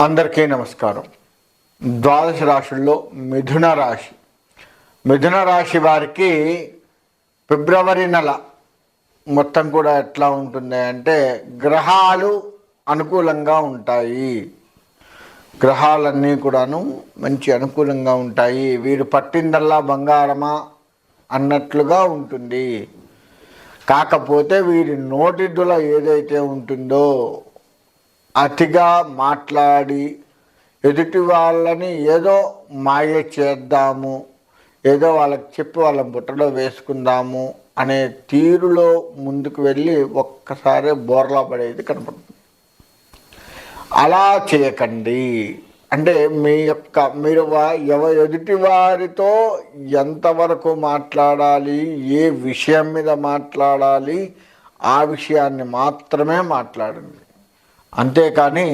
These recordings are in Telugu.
అందరికీ నమస్కారం. ద్వాదశ రాశుల్లో మిథున రాశి. మిథున రాశి వారికి ఫిబ్రవరి నెల మొత్తం కూడా ఎట్లా ఉంటుంది అంటే గ్రహాలు అనుకూలంగా ఉంటాయి. గ్రహాలన్నీ కూడాను మంచి అనుకూలంగా ఉంటాయి. వీరు పట్టిందల్లా బంగారమా అన్నట్లుగా ఉంటుంది. కాకపోతే వీరి నోటిద్దుల ఏదైతే ఉంటుందో అతిగా మాట్లాడి ఎదుటి వాళ్ళని ఏదో మాయ చేద్దాము ఏదో వాళ్ళకి చెప్పి వాళ్ళ బుట్టలో వేసుకుందాము అనే తీరులో ముందుకు వెళ్ళి ఒక్కసారి బోర్లా పడేది కనపడుతుంది. అలా చేయకండి. అంటే మీ యొక్క మీరు ఎవ ఎదుటి వారితో ఎంతవరకు మాట్లాడాలి ఏ విషయం మీద మాట్లాడాలి ఆ విషయాన్ని మాత్రమే మాట్లాడండి. అంతేకాని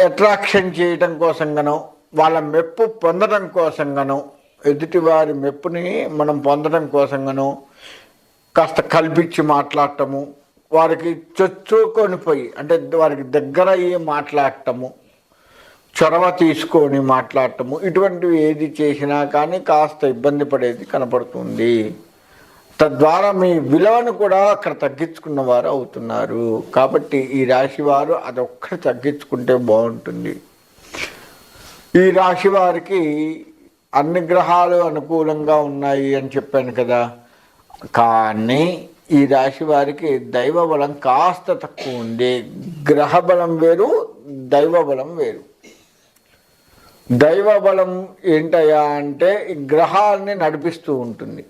అట్రాక్షన్ చేయటం కోసం గాను వాళ్ళ మెప్పు పొందడం కోసం గాను ఎదుటివారి మెప్పుని మనం పొందడం కోసంగానో కాస్త కల్పించి మాట్లాడటము వారికి చొచ్చుకొని పోయి అంటే వారికి దగ్గర అయ్యి మాట్లాడటము చొరవ తీసుకొని మాట్లాడటము ఇటువంటివి ఏది చేసినా కానీ కాస్త ఇబ్బంది పడేది కనపడుతుంది. తద్వారా మీ విలువను కూడా అక్కడ తగ్గించుకున్న వారు అవుతున్నారు. కాబట్టి ఈ రాశి వారు అదొక్కటి తగ్గించుకుంటే బాగుంటుంది. ఈ రాశి వారికి అన్ని గ్రహాలు అనుకూలంగా ఉన్నాయి అని చెప్పాను కదా. కానీ ఈ రాశి వారికి దైవ బలం కాస్త తక్కువ ఉంది. గ్రహ బలం వేరు దైవ బలం వేరు. దైవ బలం ఏంటయ్యా అంటే గ్రహాలని నడిపిస్తూ ఉంటుంది.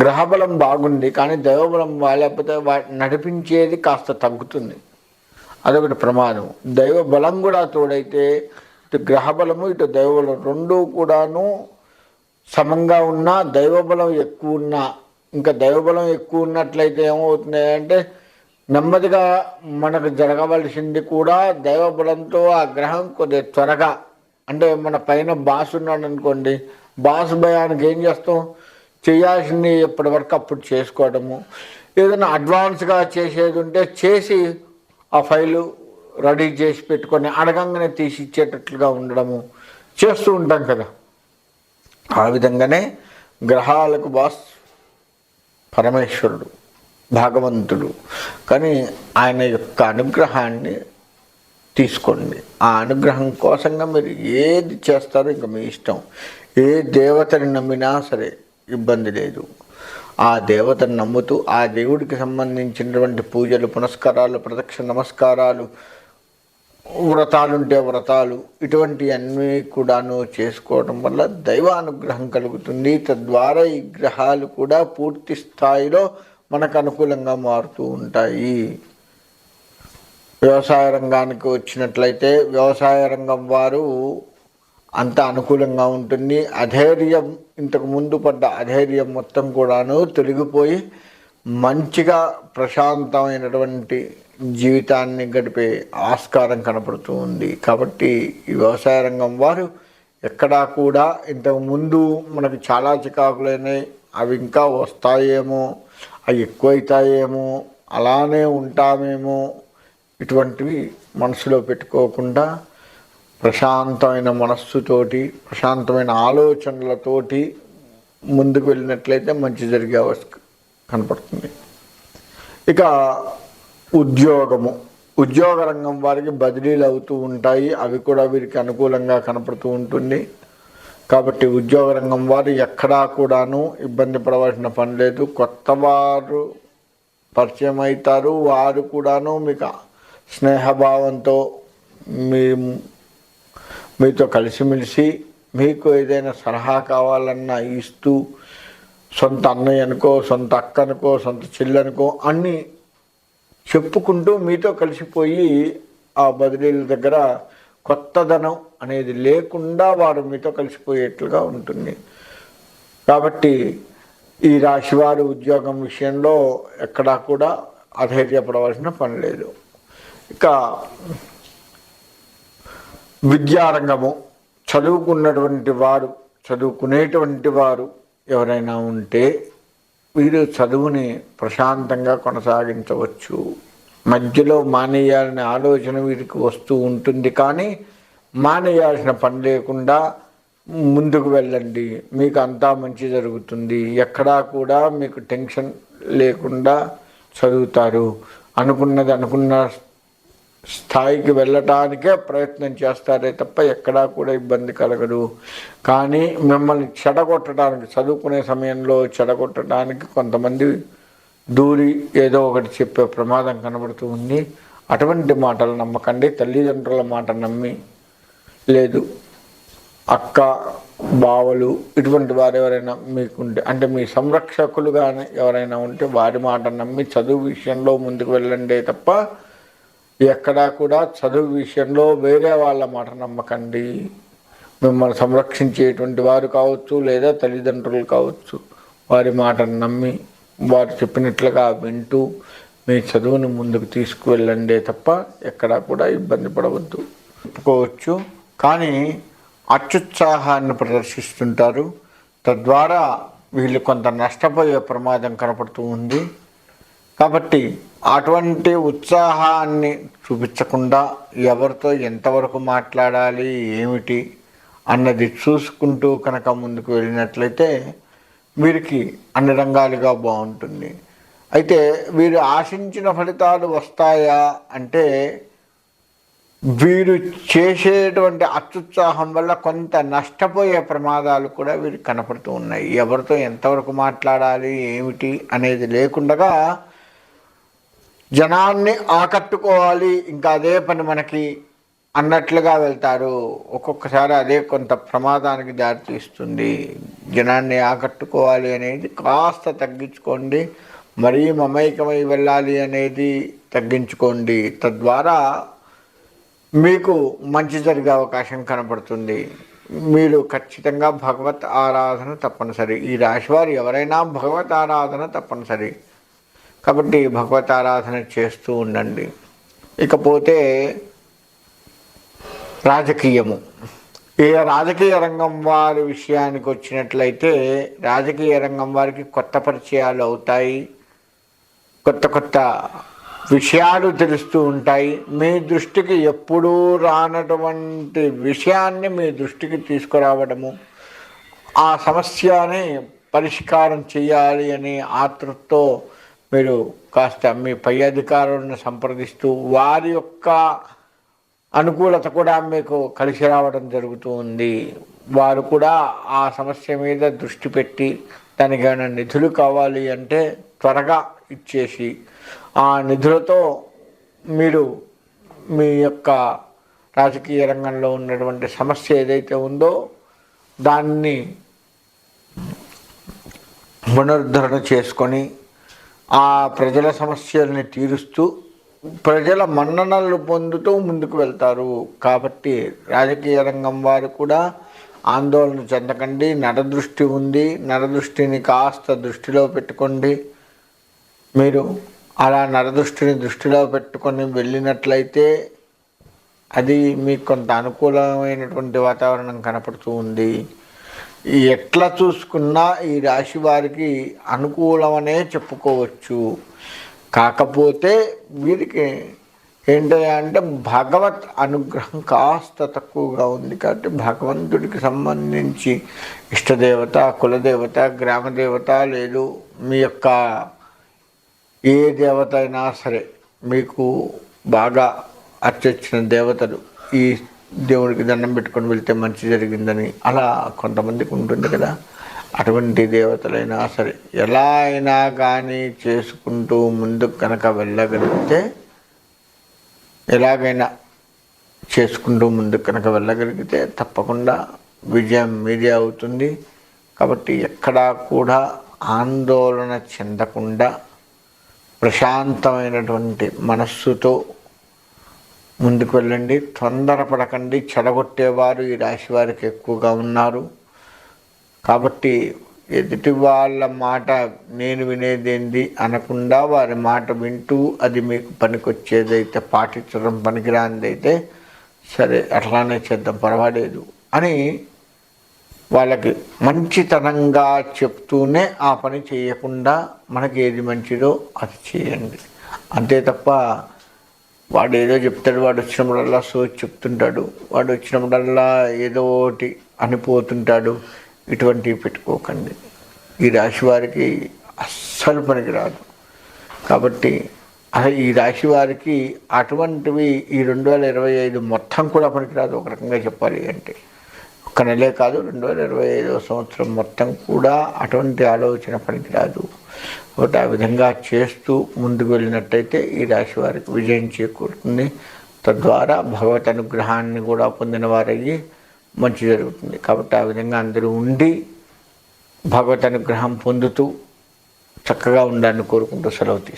గ్రహబలం బాగుంది కానీ దైవబలం లేకపోతే వా- నడిపించేది కాస్త తగ్గుతుంది. అదొకటి ప్రమాదం. దైవ బలం కూడా తోడైతే ఇటు గ్రహబలము ఇటు దైవబలం రెండూ కూడాను సమంగా ఉన్నా దైవబలం ఎక్కువ ఉన్నా ఇంకా దైవబలం ఎక్కువ ఉన్నట్లయితే ఏమవుతుంది అంటే నెమ్మదిగా మనకు జరగవలసింది కూడా దైవబలంతో ఆ గ్రహం కొద్దిగా త్వరగా అంటే మన పైన బాస్ ఉన్నాడు అనుకోండి బాస్ భయానికి ఏం చేస్తాం? చేయాల్సింది ఎప్పటి వరకు అప్పుడు చేసుకోవడము. ఏదైనా అడ్వాన్స్గా చేసేది ఉంటే చేసి ఆ ఫైలు రెడీ చేసి పెట్టుకొని అడగంగానే తీసి ఇచ్చేటట్లుగా ఉండడము చేస్తూ ఉంటాం కదా. ఆ విధంగానే గ్రహాలకు బాస్ పరమేశ్వరుడు భాగవంతుడు. కానీ ఆయన యొక్క అనుగ్రహాన్ని తీసుకోండి. ఆ అనుగ్రహం కోసంగా మీరు ఏది చేస్తారో ఇంకా మీ ఇష్టం. ఏ దేవతని నమ్మినా సరే ఇబ్బంది లేదు. ఆ దేవతను నమ్ముతూ ఆ దేవుడికి సంబంధించినటువంటి పూజలు పునస్కారాలు ప్రదక్షిణ నమస్కారాలు వ్రతాలుంటే వ్రతాలు ఇటువంటి అన్నీ కూడాను చేసుకోవడం వల్ల దైవానుగ్రహం కలుగుతుంది. తద్వారా ఈ గ్రహాలు కూడా పూర్తి స్థాయిలో మనకు అనుకూలంగా మారుతూ ఉంటాయి. వ్యవసాయ రంగానికి వచ్చినట్లయితే వ్యవసాయ రంగం వారు అంత అనుకూలంగా ఉంటుంది. అధైర్యం ఇంతకు ముందు పడ్డ అధైర్యం మొత్తం కూడాను తొలగిపోయి మంచిగా ప్రశాంతమైనటువంటి జీవితాన్ని గడిపే ఆస్కారం కనపడుతూ ఉంది. కాబట్టి ఈ వ్యవసాయ రంగం వారు ఎక్కడా కూడా ఇంతకు ముందు మనకు చాలా చికాకులైనాయి. అవి ఇంకా వస్తాయేమో అవి ఎక్కువైతాయేమో అలానే ఉంటామేమో ఇటువంటివి మనసులో పెట్టుకోకుండా ప్రశాంతమైన మనస్సుతోటి ప్రశాంతమైన ఆలోచనలతోటి ముందుకు వెళ్ళినట్లయితే మంచి జరిగే అవస్థ కనపడుతుంది. ఇక ఉద్యోగము. ఉద్యోగ రంగం వారికి బదిలీలు అవుతూ ఉంటాయి. అవి కూడా వీరికి అనుకూలంగా కనపడుతూ ఉంటుంది. కాబట్టి ఉద్యోగ రంగం వారు ఎక్కడా కూడాను ఇబ్బంది పడవలసిన పని లేదు. కొత్త వారు పరిచయం అవుతారు. వారు కూడాను మీకు స్నేహభావంతో మీ మీతో కలిసిమెలిసి మీకు ఏదైనా సలహా కావాలన్నా ఇస్తూ సొంత అన్నయ్య అనుకో సొంత అక్క అనుకో సొంత చెల్లెనుకో అన్నీ చెప్పుకుంటూ మీతో కలిసిపోయి ఆ బదిలీల దగ్గర కొత్తదనం అనేది లేకుండా వారు మీతో కలిసిపోయేట్లుగా ఉంటుంది. కాబట్టి ఈ రాశివారి ఉద్యోగం విషయంలో ఎక్కడా కూడా అధైర్యపడవలసిన పని లేదు. ఇక విద్యారంగము. చదువుకున్నటువంటి వారు చదువుకునేటువంటి వారు ఎవరైనా ఉంటే వీరు చదువుని ప్రశాంతంగా కొనసాగించవచ్చు. మధ్యలో మానేయాలనే ఆలోచన వీరికి వస్తూ ఉంటుంది కానీ మానేయాల్సిన పని లేకుండా ముందుకు వెళ్ళండి మీకు అంతా మంచి జరుగుతుంది ఎక్కడా కూడా మీకు టెన్షన్ లేకుండా చదువుతారు అనుకున్నది అనుకున్న స్థాయికి వెళ్ళటానికే ప్రయత్నం చేస్తారే తప్ప ఎక్కడా కూడా ఇబ్బంది కలగదు. కానీ మిమ్మల్ని చెడగొట్టడానికి చదువుకునే సమయంలో చెడగొట్టడానికి కొంతమంది దూరి ఏదో ఒకటి చెప్పే ప్రమాదం కనబడుతూ ఉంది. అటువంటి మాటలు నమ్మకండి. తల్లిదండ్రుల మాట నమ్మి లేదు. అక్క బావలు ఇటువంటి వారు ఎవరైనా మీకుంటే అంటే మీ సంరక్షకులు కానీ ఎవరైనా ఉంటే వారి మాట నమ్మి చదువు విషయంలో ముందుకు వెళ్ళండి తప్ప ఎక్కడా కూడా చదువు విషయంలో వేరే వాళ్ళ మాట నమ్మకండి. మిమ్మల్ని సంరక్షించేటువంటి వారు కావచ్చు లేదా తల్లిదండ్రులు కావచ్చు వారి మాటను నమ్మి వారు చెప్పినట్లుగా వింటూ మీ చదువుని ముందుకు తీసుకువెళ్ళండి తప్ప ఎక్కడా కూడా ఇబ్బంది పడవద్దు. చెప్పుకోవచ్చు కానీ అత్యుత్సాహాన్ని ప్రదర్శిస్తుంటారు. తద్వారా వీళ్ళు కొంత నష్టపోయే ప్రమాదం కనపడుతూ ఉంది. కాబట్టి అటువంటి ఉత్సాహాన్ని చూపించకుండా ఎవరితో ఎంతవరకు మాట్లాడాలి ఏమిటి అన్నది చూసుకుంటూ కనుక ముందుకు వెళ్ళినట్లయితే వీరికి అన్ని రంగాలుగా బాగుంటుంది. అయితే వీరు ఆశించిన ఫలితాలు వస్తాయా అంటే వీరు చేసేటువంటి అత్యుత్సాహం వల్ల కొంత నష్టపోయే ప్రమాదాలు కూడా వీరికి కనపడుతూ ఉన్నాయి. ఎవరితో ఎంతవరకు మాట్లాడాలి ఏమిటి అనేది లేకుండగా జనాన్ని ఆకట్టుకోవాలి. ఇంకా అదే పని మనకి అన్నట్లుగా వెళ్తారు. ఒక్కొక్కసారి అదే కొంత ప్రమాదానికి దారితీస్తుంది. జనాన్ని ఆకట్టుకోవాలి అనేది కాస్త తగ్గించుకోండి. మరీ మమైకమై వెళ్ళాలి అనేది తగ్గించుకోండి. తద్వారా మీకు మంచి జరిగే అవకాశం కనపడుతుంది మీరు ఖచ్చితంగా భగవత్ ఆరాధన తప్పనిసరి. ఈ రాశివారు ఎవరైనా భగవత్ ఆరాధన తప్పనిసరి. కాబట్టి భగవత్ ఆరాధన చేస్తూ ఉండండి. ఇకపోతే రాజకీయము. ఈ రాజకీయ రంగం వారి విషయానికి వచ్చినట్లయితే రాజకీయ రంగం వారికి కొత్త పరిచయాలు అవుతాయి. కొత్త కొత్త విషయాలు తెలుస్తూ ఉంటాయి. మీ దృష్టికి ఎప్పుడూ రానటువంటి విషయాన్ని మీ దృష్టికి తీసుకురావడము ఆ సమస్యని పరిష్కారం చేయాలి అనే ఆతృతో మీరు కాస్త మీ పై అధికారులను సంప్రదిస్తూ వారి యొక్క అనుకూలత కూడా మీకు కలిసి రావడం జరుగుతూ ఉంది వారు కూడా ఆ సమస్య మీద దృష్టి పెట్టి దానికి ఏమైనా నిధులు కావాలి అంటే త్వరగా ఇచ్చేసి ఆ నిధులతో మీరు మీ యొక్క రాజకీయ రంగంలో ఉన్నటువంటి సమస్య ఏదైతే ఉందో దాన్ని పునరుద్ధరణ చేసుకొని ఆ ప్రజల సమస్యల్ని తీరుస్తూ ప్రజల మన్ననలు పొందుతూ ముందుకు వెళ్తారు. కాబట్టి రాజకీయ రంగం వారు కూడా ఆందోళన చెందకండి నరదృష్టి ఉంది. నరదృష్టిని కాస్త దృష్టిలో పెట్టుకోండి. మీరు అలా నరదృష్టిని దృష్టిలో పెట్టుకొని వెళ్ళినట్లయితే అది మీకు కొంత అనుకూలమైనటువంటి వాతావరణం కనపడుతూ ఉంది. ఎట్లా చూసుకున్నా ఈ రాశి వారికి అనుకూలమనే చెప్పుకోవచ్చు. కాకపోతే వీరికి ఏంటంటే అంటే భగవత్ అనుగ్రహం కాస్త తక్కువగా ఉంది కాబట్టి భగవంతుడికి సంబంధించి ఇష్టదేవత కులదేవత గ్రామదేవత లేదు. మీ యొక్క ఏ దేవత అయినా సరే మీకు బాగా అర్చించిన దేవతలు ఈ దేవుడికి దండం పెట్టుకొని వెళ్తే మంచి జరిగిందని అలా కొంతమందికి ఉంటుంది కదా. అటువంటి దేవతలైనా సరే ఎలా అయినా కానీ చేసుకుంటూ ముందుకు కనుక వెళ్ళగలిగితే ఎలాగైనా చేసుకుంటూ ముందుకు కనుక వెళ్ళగలిగితే తప్పకుండా విజయం మీదే అవుతుంది. కాబట్టి ఎక్కడా కూడా ఆందోళన చెందకుండా ప్రశాంతమైనటువంటి మనస్సుతో ముందుకు వెళ్ళండి తొందరపడకండి. చెడగొట్టేవారు ఈ రాశి వారికి ఎక్కువగా ఉన్నారు. కాబట్టి ఎదుటి వాళ్ళ మాట నేను వినేదేంది అనకుండా వారి మాట వింటూ అది మీకు పనికొచ్చేదైతే పాటించడం పనికిరానిదైతే సరే అట్లానే చేద్దాం పర్వాలేదు అని వాళ్ళకి మంచితనంగా చెప్తూనే ఆ పని చేయకుండా మనకి ఏది మంచిదో అది చేయండి. అంతే తప్ప వాడు ఏదో చెప్తాడు వాడు వచ్చినప్పుడల్లా సోచి చెప్తుంటాడు. వాడు వచ్చినప్పుడల్లా ఏదో ఒకటి అనిపోతుంటాడు. ఇటువంటివి పెట్టుకోకండి. ఈ రాశి వారికి అస్సలు పనికిరాదు. కాబట్టి అసలు ఈ రాశి వారికి అటువంటివి ఈ రెండు వేల ఇరవై ఐదు మొత్తం కూడా పనికిరాదు. ఒక రకంగా చెప్పాలి అంటే ఒక్క నెలే కాదు రెండు వేల ఇరవై ఐదవ సంవత్సరం మొత్తం కూడా అటువంటి ఆలోచన పనికిరాదు. కాబట్టి ఆ విధంగా చేస్తూ ముందుకు వెళ్ళినట్టయితే ఈ రాశి వారికి విజయం చేకూరుతుంది. తద్వారా భగవత్ అనుగ్రహాన్ని కూడా పొందిన వారయ్యి మంచి జరుగుతుంది. కాబట్టి ఆ విధంగా అందరూ ఉండి భగవత్ అనుగ్రహం పొందుతూ చక్కగా ఉండాలని కోరుకుంటూ సెలవు తీసుకుంటాను